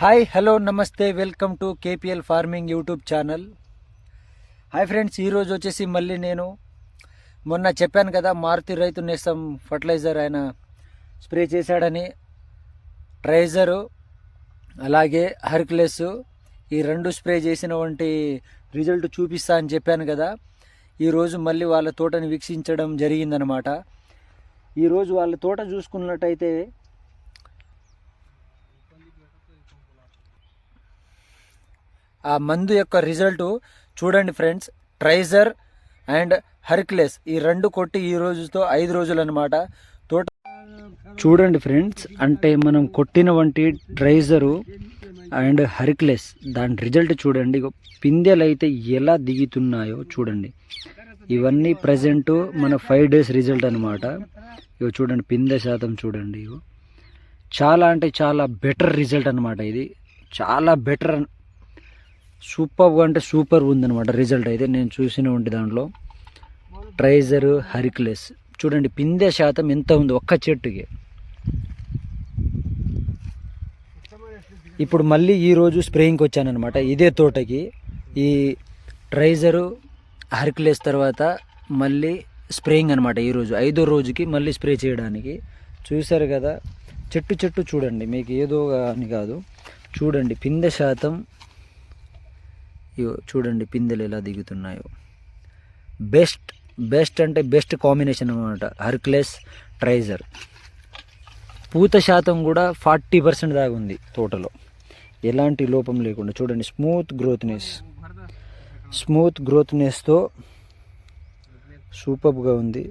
Hi hello నమస్తే welcome to KPL farming YouTube channel hi friends ఈరోజు వచ్చేసి మళ్ళీ నేను మొన్న చెప్పాను కదా మారుతి రైతు నేస్తం ఫర్టిలైజర్ ఆయన స్ప్రే చేశాడని. ట్రైజరు అలాగే హర్క్లెస్ ఈ రెండు స్ప్రే చేసిన వంటి రిజల్ట్ చూపిస్తా అని చెప్పాను కదా. ఈరోజు మళ్ళీ వాళ్ళ తోటని వీక్షించడం జరిగిందనమాట. ఈరోజు వాళ్ళ తోట చూసుకున్నట్టయితే ఆ మందు యొక్క రిజల్ట్ చూడండి ఫ్రెండ్స్ ట్రైజర్ అండ్ హర్క్లెస్. ఈ రెండు కొట్టి ఈ రోజుతో ఐదు రోజులు అనమాట తోట చూడండి ఫ్రెండ్స్ అంటే మనం కొట్టిన వంటి ట్రైజరు అండ్ హర్క్లెస్. దాని రిజల్ట్ చూడండి ఇగో పిందెలు అయితే ఎలా దిగుతున్నాయో చూడండి. ఇవన్నీ ప్రజెంట్ మన ఫైవ్ డేస్ రిజల్ట్ అనమాట ఇగో చూడండి పిందె శాతం చూడండి ఇగో. చాలా అంటే చాలా బెటర్ రిజల్ట్ అనమాట ఇది. చాలా బెటర్ సూపర్ అంటే సూపర్ ఉందనమాట రిజల్ట్ అయితే. నేను చూసిన ఉంటే దాంట్లో. ట్రైజర్ హరిక్లెస్ చూడండి పిందె శాతం ఎంత ఉంది ఒక్క చెట్టుకి? ఇప్పుడు మళ్ళీ ఈరోజు స్ప్రేయింగ్కి వచ్చానమాట ఇదే తోటకి. ఈ ట్రైజరు హర్క్లెస్ తర్వాత మళ్ళీ స్ప్రేయింగ్ అనమాట ఈరోజు ఐదో రోజుకి మళ్ళీ స్ప్రే చేయడానికి. చూశారు కదా? చెట్టు చెట్టు చూడండి మీకు ఏదో అని కాదు. చూడండి పిందె శాతం చూడండి పిందెలు ఎలా దిగుతున్నాయో. బెస్ట్ బెస్ట్ అంటే బెస్ట్ కాంబినేషన్ అనమాట హర్క్లెస్ ట్రైజర్. పూత శాతం కూడా ఫార్టీ పర్సెంట్ దాకా ఉంది తోటలో. ఎలాంటి లోపం లేకుండా చూడండి స్మూత్ గ్రోత్నెస్. స్మూత్ గ్రోత్నెస్తో సూపర్గా ఉంది.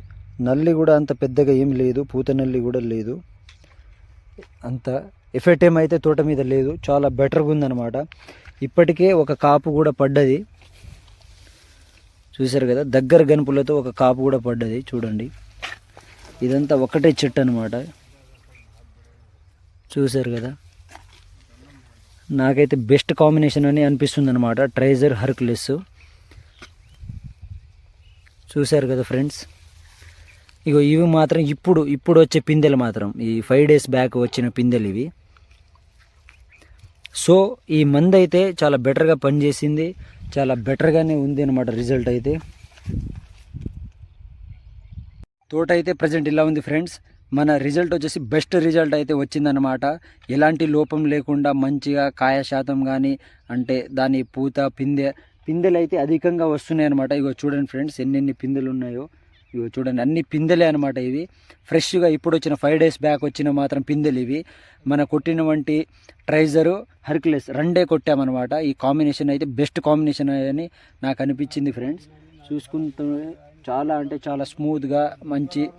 నల్లి కూడా అంత పెద్దగా ఏం లేదు పూత నల్లి కూడా లేదు. అంత ఎఫెక్ట్ ఏమైతే తోట మీద లేదు చాలా బెటర్గా ఉందన్నమాట. ఇప్పటికే ఒక కాపు కూడా పడ్డది. చూశారు కదా దగ్గర గనుపులతో ఒక కాపు కూడా పడ్డది చూడండి. ఇదంతా ఒకటే చెట్టు అనమాట చూశారు కదా? నాకైతే బెస్ట్ కాంబినేషన్ అని అనిపిస్తుంది అనమాట ట్రైజర్ హర్క్లెస్ చూశారు కదా ఫ్రెండ్స్ ఇగో ఇవి మాత్రం ఇప్పుడు ఇప్పుడు వచ్చే పిందెలు మాత్రం ఈ ఫైవ్ డేస్ బ్యాక్ వచ్చిన పిందెలు ఇవి. సో ఈ మందు అయితే చాలా బెటర్గా పనిచేసింది చాలా బెటర్గానే ఉంది అనమాట రిజల్ట్ అయితే. తోట అయితే ప్రజెంట్ ఇలా ఉంది ఫ్రెండ్స్ మన రిజల్ట్ వచ్చేసి బెస్ట్ రిజల్ట్ అయితే వచ్చిందనమాట ఎలాంటి లోపం లేకుండా మంచిగా కాయ శాతం కానీ అంటే దాని పూత పిందె పిందెలు అయితే అధికంగా వస్తున్నాయి అనమాట ఇగో చూడండి ఫ్రెండ్స్ ఎన్నెన్ని పిందెలు ఉన్నాయో. ఇగో చూడండి అన్ని పిందెలే అనమాట ఇవి. ఫ్రెష్గా ఇప్పుడు వచ్చిన ఫైవ్ డేస్ బ్యాక్ వచ్చిన మాత్రం పిందెలు ఇవి. మన కొట్టిన వంటి ట్రైజరు హర్క్లెస్ రెండే కొట్టామన్నమాట. ఈ కాంబినేషన్ అయితే బెస్ట్ కాంబినేషన్ అని నాకు అనిపించింది ఫ్రెండ్స్ చూసుకుంటే చాలా అంటే చాలా స్మూత్గా మంచి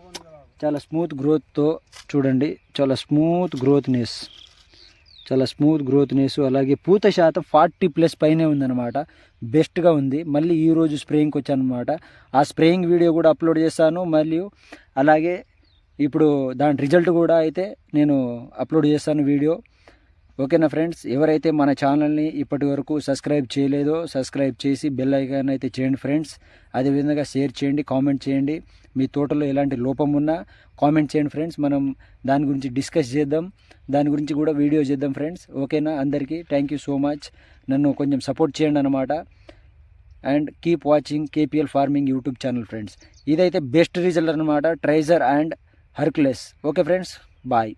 చాలా స్మూత్ గ్రోత్తో చూడండి. చాలా స్మూత్ గ్రోత్నెస్ చాలా స్మూత్ గ్రోత్నెస్ అలాగే పూత శాతం ఫార్టీ ప్లస్ పైనే ఉందన్నమాట. బెస్ట్గా ఉంది. మళ్ళీ ఈరోజు స్ప్రేయింగ్కి వచ్చాను అనమాట ఆ స్ప్రేయింగ్ వీడియో కూడా అప్లోడ్ చేస్తాను మరియు అలాగే ఇప్పుడు దాని రిజల్ట్ కూడా అయితే నేను అప్లోడ్ చేస్తాను వీడియో ఓకేనా ఫ్రెండ్స్? ఎవరైతే మన ఛానల్ని ఇప్పటి వరకు సబ్స్క్రైబ్ చేయలేదో సబ్స్క్రైబ్ చేసి బెల్ ఐకాన్ అయితే చేయండి ఫ్రెండ్స్. అదేవిధంగా షేర్ చేయండి కామెంట్ చేయండి. మీ తోటలో ఎలాంటి లోపం ఉన్నా కామెంట్ చేయండి ఫ్రెండ్స్. మనం దాని గురించి డిస్కస్ చేద్దాం. దాని గురించి కూడా వీడియో చేద్దాం ఫ్రెండ్స్. ఓకేనా? అందరికీ థ్యాంక్ యూ సో మచ్. నన్ను కొంచెం సపోర్ట్ చేయండి అనమాట and keep watching KPL farming YouTube channel friends. ఇదైతే బెస్ట్ రిజల్ట్ అనమాట ట్రైజర్ and Hercules okay friends? Bye.